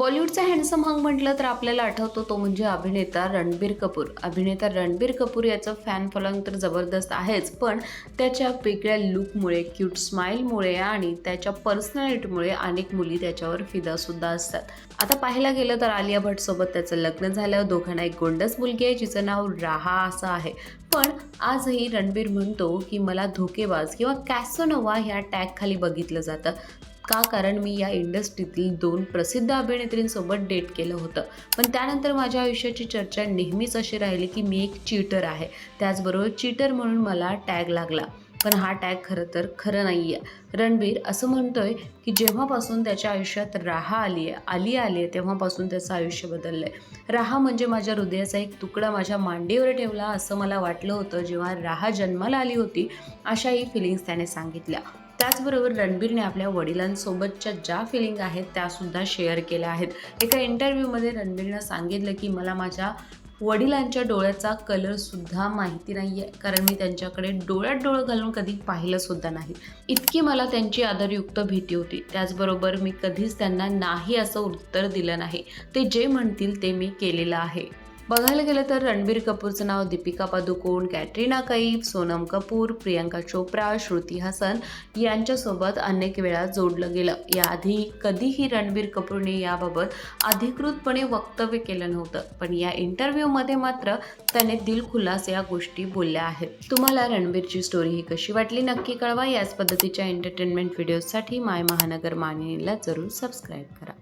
बॉलिवूडचा handsome हंग म्हटलं तर आपल्याला आठवतो तो म्हणजे अभिनेता रणबीर कपूर. अभिनेता रणबीर कपूर याचं फॅन फॉलोइंग तर जबरदस्त आहेच पण त्याच्या वेगळ्या लुकमुळे क्यूट स्माईलमुळे आणि त्याच्या पर्सनॅलिटीमुळे अनेक मुली त्याच्यावर फिदासुद्धा असतात. आता पाहायला गेलं तर आलिया भटसोबत त्याचं लग्न झालं दोघांना एक गोंडस मुलगी आहे जिचं नाव राहा असं आहे. पण आजही रणबीर म्हणतो की मला धोकेबाज किंवा कॅसोनोवा ह्या टॅगखाली बघितलं जातं. का? कारण मी या इंडस्ट्रीतील दोन प्रसिद्ध अभिनेत्रींसोबत डेट केलं होतं. पण त्यानंतर माझ्या आयुष्याची चर्चा नेहमीच अशी राहिली की मी एक चीटर आहे. त्याचबरोबर चीटर म्हणून मला टॅग लागला. पण हा टॅग खरं तर खरं नाही आहे रणबीर असं म्हणतोय की जेव्हापासून त्याच्या आयुष्यात राहा आली आहे आली आली आहे तेव्हापासून त्याचं आयुष्य बदललं आहे राहा म्हणजे माझ्या हृदयाचा एक तुकडा माझ्या मांडीवर ठेवला असं मला वाटलं होतं जेव्हा राहा जन्माला आली होती अशाही फिलिंग्स त्याने सांगितल्या. त्याचबरोबर रणबीरने आपल्या वडिलांसोबतच्या ज्या फिलिंग आहेत त्यासुद्धा शेअर केल्या आहेत. एका इंटरव्ह्यूमध्ये रणबीरनं सांगितलं की मला माझ्या वडिलांच्या डोळ्याचा कलरसुद्धा माहिती नाही आहे कारण मी त्यांच्याकडे डोळ्यात डोळं घालून कधी पाहिलं सुद्धा नाही. इतकी मला त्यांची आदरयुक्त भीती होती. त्याचबरोबर मी कधीच त्यांना नाही असं उत्तर दिलं नाही. ते जे म्हणतील ते मी केलेलं आहे. बघायला गेलं तर रणबीर कपूरचं नाव दीपिका पादुकोण कॅटरीना कैफ सोनम कपूर प्रियंका चोप्रा श्रुती हसन यांच्यासोबत अनेक वेळा जोडलं गेलं. याआधी कधीही रणबीर कपूरने याबाबत अधिकृतपणे वक्तव्य केलं नव्हतं पण या इंटरव्ह्यूमध्ये मात्र त्याने दिलखुलास या गोष्टी बोलल्या आहेत. तुम्हाला रणबीरची स्टोरी ही कशी वाटली नक्की कळवा. याच पद्धतीच्या एंटरटेनमेंट व्हिडिओसाठी माय महानगर मानिनीला जरूर सबस्क्राईब करा.